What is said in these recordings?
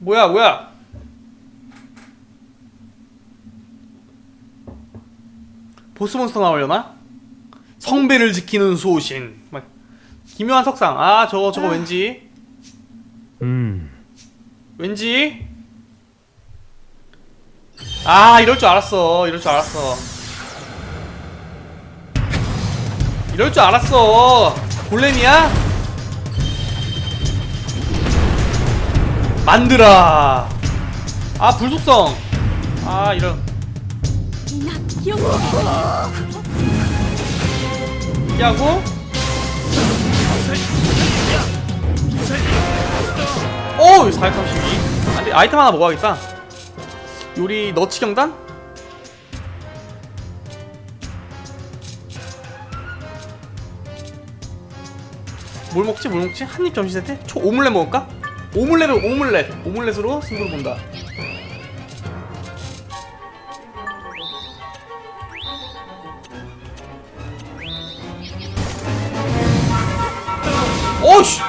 뭐야 뭐야? 보스몬스터 나오려나? 성배를 지키는 소신. 막 기묘한 석상. 아 저거 저거 왠지? 음, 왠지? 아 이럴 줄 알았어. 이럴 줄 알았어. 이럴 줄 알았어. 골렘이야? 만들어 아 불속성 아 이런 피하고 오우 432 안돼 아이템 하나 먹어야겠다 요리 너치 경단? 뭘 먹지 뭘 먹지? 한입 점심 세트? 초 오믈렛 먹을까? 오믈렛을 오믈렛 오믈렛으로 승부를 본다. 오씨!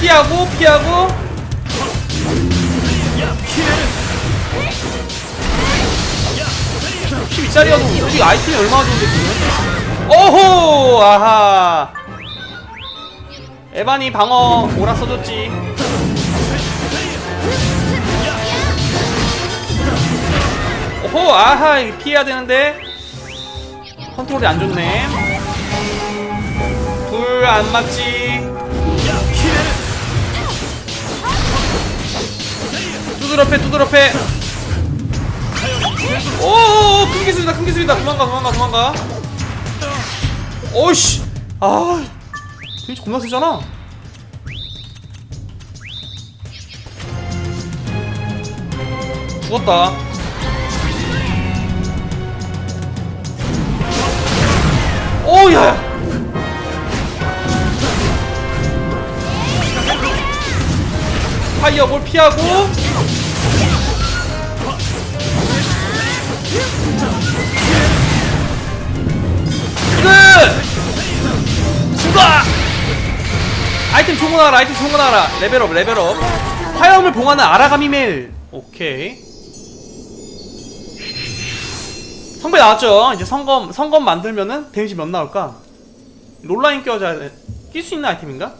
피하고 피하고 12짜리여도 우리 아이템이 얼마나 좋은데 지금? 오호! 아하! 에반이 방어 오라 써줬지. 오호! 아하! 피해야 되는데. 컨트롤이 안 좋네. 불 안 맞지. 두드러 패 오오오 큰 기술이다 큰 기술이다. 도망가 도망가 도망가. 오이씨. 아 데미지 겁나 세잖아. 죽었다. 오야. 파이어볼 피하고 이거 죽어 아이템 좋은 거 나와라 아이템 좋은 거 나와라. 레벨업 레벨업. 화염을 봉하는 아라가미 멜 오케이. 성배 나왔죠? 이제 성검 성검 만들면은 데미지 몇 나올까? 롤라인 껴줘야 돼. 낄 수 있는 아이템인가?